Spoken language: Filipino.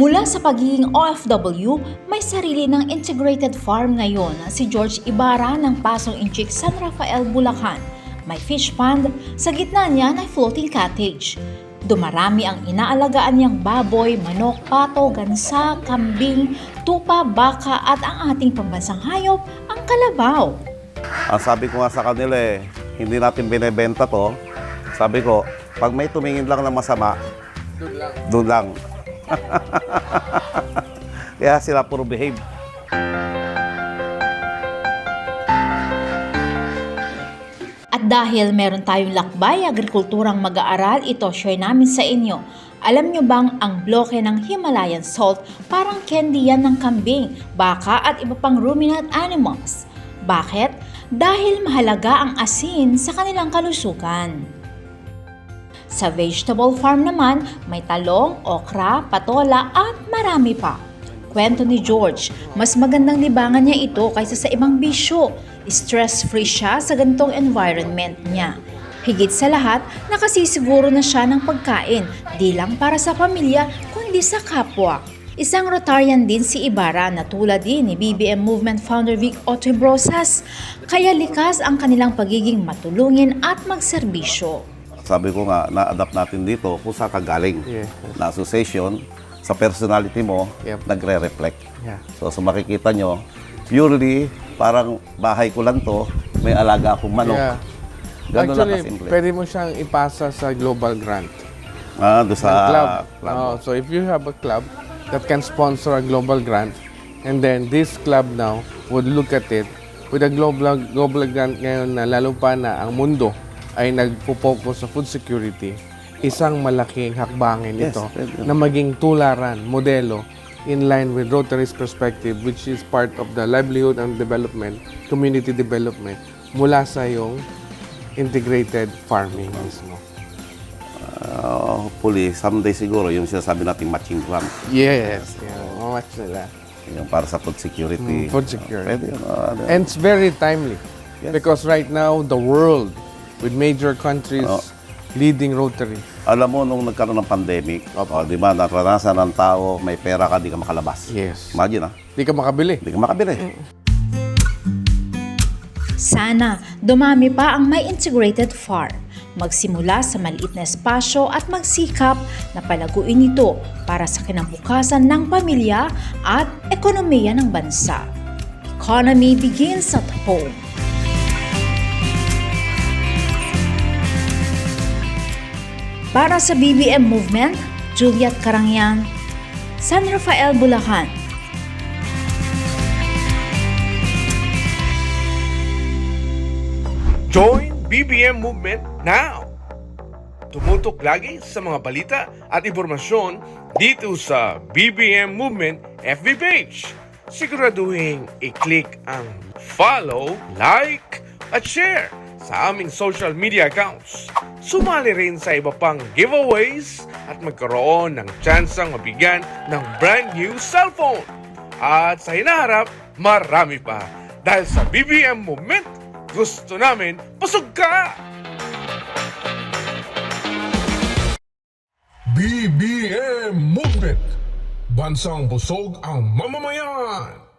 Mula sa pagiging OFW, may sarili ng integrated farm ngayon si George Ibarra ng Pasong Inchik, San Rafael, Bulacan. May fish pond, sa gitna niya ay floating cottage. Dumarami ang inaalagaan niyang baboy, manok, pato, gansa, kambing, tupa, baka at ang ating pambansang hayop, ang kalabaw. Ang sabi ko nga sa kanila eh, hindi natin binebenta to. Sabi ko, pag may tumingin lang na masama, doon lang. Kaya sila puro behave. At dahil meron tayong lakbay agrikulturang mag-aaral, ito share namin sa inyo. Alam nyo bang ang bloke ng Himalayan salt parang candy yan ng kambing, baka at iba pang ruminant animals? Bakit? Dahil mahalaga ang asin sa kanilang kalusugan. Sa vegetable farm naman, may talong, okra, patola at marami pa. Kwento ni George, mas magandang libangan niya ito kaysa sa ibang bisyo. Stress-free siya sa ganitong environment niya. Higit sa lahat, nakasisiguro na siya ng pagkain, di lang para sa pamilya, kundi sa kapwa. Isang Rotarian din si Ibarra na tulad din ni BBM Movement founder Vic Otebrosas, kaya likas ang kanilang pagiging matulungin at magserbisyo. Sabi ko nga, na-adapt natin dito kung saan ka galing. Yeah. Na association, sa personality mo, Yep. nagre-reflect. Yeah. So, sa makikita nyo, purely, parang bahay ko lang to, may alaga akong manok. Yeah. Ganun lang Actually, kasimple. pwede mo siyang ipasa sa global grant. Ah, doon sa club. club. Oh, so if you have a club that can sponsor a global grant, and then this club now would look at it with a global global grant ngayon na lalo pa na ang mundo ay nagpo-focus sa food security, isang malaking hakbangin Yes, ito pwede. na maging tularan, modelo in line with Rotary's perspective which is part of the livelihood and development, community development mula sa yung integrated farming mismo. Ah, hopefully, someday siguro, yung sinasabi nating matching grant. Yes. Yeah, match nila. Yung para sa food security. Mm, food security. Pwede yun. ah, ano. And it's very timely. Yes. Because right now, the world, with major countries Oh. leading Rotary. Alam mo, nung nagkaroon ng pandemic, oh, di ba, naranasan ng tao, may pera ka, di ka makalabas. Yes. Imagine, ah, Di ka makabili. di ka makabili. Sana dumami pa ang may integrated farm. Magsimula sa maliit na espasyo at magsikap na palaguin ito para sa kinabukasan ng pamilya at ekonomiya ng bansa. Economy begins at home. Para sa BBM Movement, Juliet Karangyan, San Rafael, Bulacan. Join BBM Movement now! Tumutok lagi sa mga balita at impormasyon dito sa BBM Movement FB page. Siguraduhin i-click ang follow, like, at share sa aming social media accounts. Sumali rin sa iba pang giveaways at magkaroon ng tsansang mabigyan ng brand new cellphone. At sa hinaharap, marami pa. Dahil sa BBM Movement, gusto namin pasog ka! BBM Movement. Bansang busog ang mamamayan.